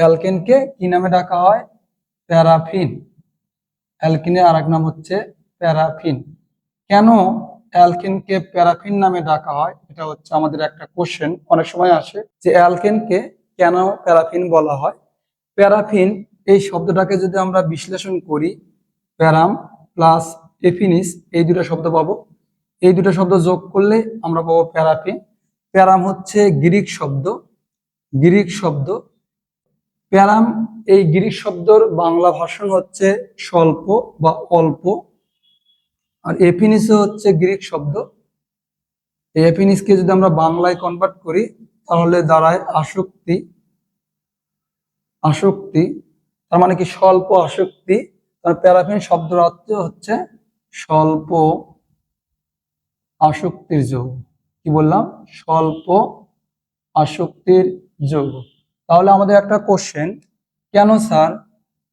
অ্যালকেনকে কি নামে ডাকা হয়? প্যারাফিন। অ্যালকিনের আরেক নাম হচ্ছে প্যারাফিন। কেন অ্যালকেনকে প্যারাফিন নামে ডাকা হয়? এটা হচ্ছে আমাদের একটা কোশ্চেন অনেক সময় আসে যে অ্যালকেনকে কেন প্যারাফিন বলা হয়? প্যারাফিন, এই শব্দটাকে যদি আমরা বিশ্লেষণ করি, প্যারাম প্লাস এফিনিস, এই দুটো শব্দ পাবো। এই দুটো শব্দ যোগ করলে আমরা পাবো প্যারাফিন। প্যারাম হচ্ছে গ্রিক শব্দ। গ্রিক শব্দ প্যারাম, এই গ্রিক শব্দর বাংলা ভাষণ হচ্ছে স্বল্প বা অল্প। আর এফিনিসও হচ্ছে গ্রিক শব্দ। এই এফিনিসকে যদি আমরা বাংলায় কনভার্ট করি, তাহলে দাঁড়ায় আসক্তি। আসক্তি, তার মানে কি স্বল্প আসক্তি? তার প্যারাফিন শব্দ অর্থ হচ্ছে স্বল্প আসক্তির যোগ। কি বললাম? স্বল্প আসক্তির যৌগ। তাহলে আমাদের একটা কোশ্চেন কেন স্যার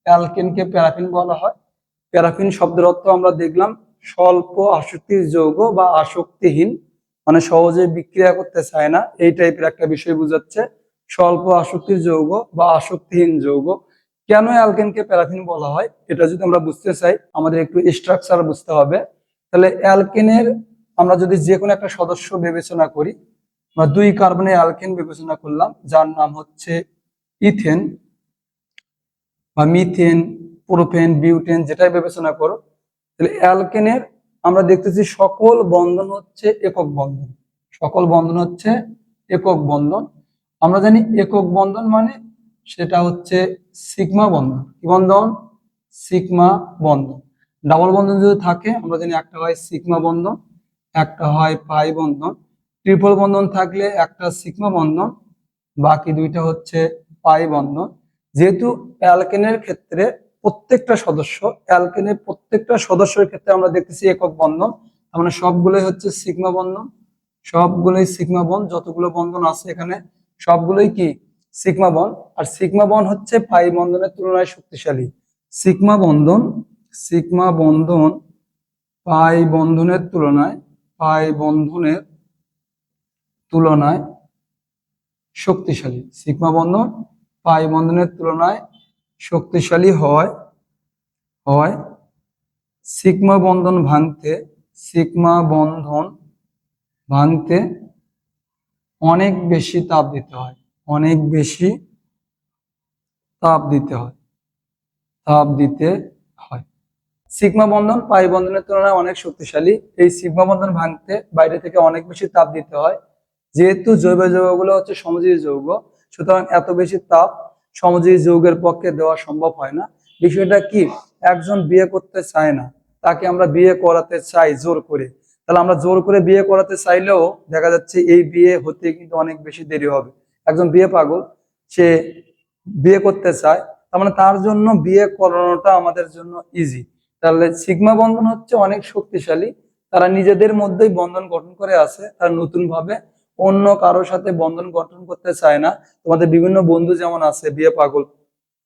অ্যালকেনকে প্যারাফিন বলা হয়? প্যারাফিন শব্দের অর্থ আমরা দেখলাম স্বল্প আসক্তির যৌগ বা আসক্তিহীন মানে সহজে বিক্রিয়া করতে চায় না, এই টাইপের একটা বিষয় বোঝাচ্ছে। স্বল্প আসক্তির যৌগ বা আসক্তিহীন যৌগ। কেন অ্যালকেনকে প্যারাফিন বলা হয়? এটা যদি আমরা বুঝতে চাই, আমাদের একটু স্ট্রাকচার বুঝতে হবে। তাহলে অ্যালকেনের আমরা যদি যে কোনো একটা সদস্য বিবেচনা করি আমরা দুই কার্বনের অ্যালকেন বিবেচনা করলাম, যার নাম হচ্ছে ইথেন বা মিথেন, প্রোপেন, বিউটেন, যেটাই বিবেচনা করো। তাহলে অ্যালকেনের আমরা দেখতেছি সকল বন্ধন হচ্ছে একক বন্ধন। সকল বন্ধন হচ্ছে একক বন্ধন। আমরা জানি একক বন্ধন মানে সেটা হচ্ছে সিগমা বন্ধন। কি বন্ধন? সিগমা বন্ধন। ডাবল বন্ধন যদি থাকে, আমরা জানি একটা হয় সিগমা বন্ধন, একটা হয় পাই বন্ধন। ট্রিপল বন্ধন থাকলে একটা সিগমা বন্ধন, বাকি দুইটা হচ্ছে পাই বন্ধন। যেহেতু অ্যালকেনের ক্ষেত্রে প্রত্যেকটা সদস্য অ্যালকেনের প্রত্যেকটা সদস্যের ক্ষেত্রে আমরা দেখতেছি একক বন্ধন মানে সবগুলোই হচ্ছে সিগমা বন্ধন। সবগুলোই সিগমা বন যতগুলো বন্ধন আছে এখানে সবগুলোই কি? সিগমা বন আর সিগমা বন হচ্ছে পাই বন্ধনের তুলনায় শক্তিশালী। সিগমা বন্ধন সিগমা বন্ধন পাই বন্ধনের তুলনায় পাই বন্ধনের তুলনায় শক্তিশালী। সিগমা বন্ধন পাই বন্ধনের তুলনায় শক্তিশালী হয় হয় সিগমা বন্ধন ভাঙতে, সিগমা বন্ধন ভাঙতে অনেক বেশি তাপ দিতে হয়, অনেক বেশি তাপ দিতে হয়, তাপ দিতে হয়। সিগমা বন্ধন পাই বন্ধনের তুলনায় অনেক শক্তিশালী। এই সিগমা বন্ধন ভাঙতে বাইরে থেকে অনেক বেশি তাপ দিতে হয় যেহেতু জৈব যৌগগুলো হচ্ছে সমজীবী যৌগ, সুতরাং এত বেশি তাপ সমজীবী যৌগের পক্ষে দেওয়া সম্ভব হয় না। বিষয়টা কি? একজন বিয়ে করতে চায় না, তাকে আমরা বিয়ে করাতে চাই জোর করে। তাহলে আমরা জোর করে বিয়ে করাতে চাইলেও দেখা যাচ্ছে এই বিয়ে হতে কিন্তু অনেক বেশি দেরি হবে। একজন বিয়ে পাগল, সে বিয়ে করতে চায়, তার মানে তার জন্য বিয়ে করানোটা আমাদের জন্য ইজি তাহলে সিগমা বন্ধন হচ্ছে অনেক শক্তিশালী, তারা নিজেদের মধ্যেই বন্ধন গঠন করে আছে, তারা নতুন ভাবে অন্য কারোর সাথে বন্ধন গঠন করতে চায় না। তোমাদের বিভিন্ন বন্ধু যেমন আছে, বিয়ে পাগল,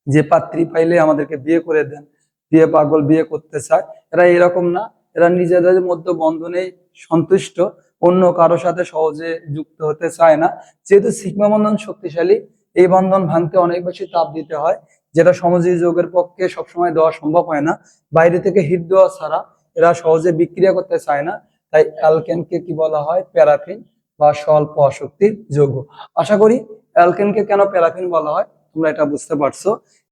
যে পাত্রী পাইলে আমাদেরকে বিয়ে করে দেন। বিয়ে পাগল বিয়ে করতে চায়। এরা এরকম না। এরা নিজেদের মধ্যে বন্ধনেই সন্তুষ্ট। অন্য কারোর সাথে সহজে যুক্ত হতে চায় না। যেহেতু সিগমা বন্ধন শক্তিশালী, এই বন্ধন ভাঙতে অনেক বেশি তাপ দিতে হয়, যেটা সমাজীয় যোগের পক্ষে সবসময় দেওয়া সম্ভব হয় না। বাইরে থেকে হিট দেওয়া ছাড়া এরা সহজে বিক্রিয়া করতে চায় না। তাই অ্যালকেনকে কি বলা হয়? প্যারাফিন বা স্বল্প আসক্তির যৌগ আশা করি অ্যালকেনকে কেন প্যারাফিন বলা হয়? তোমরা এটা বুঝতে পারছ।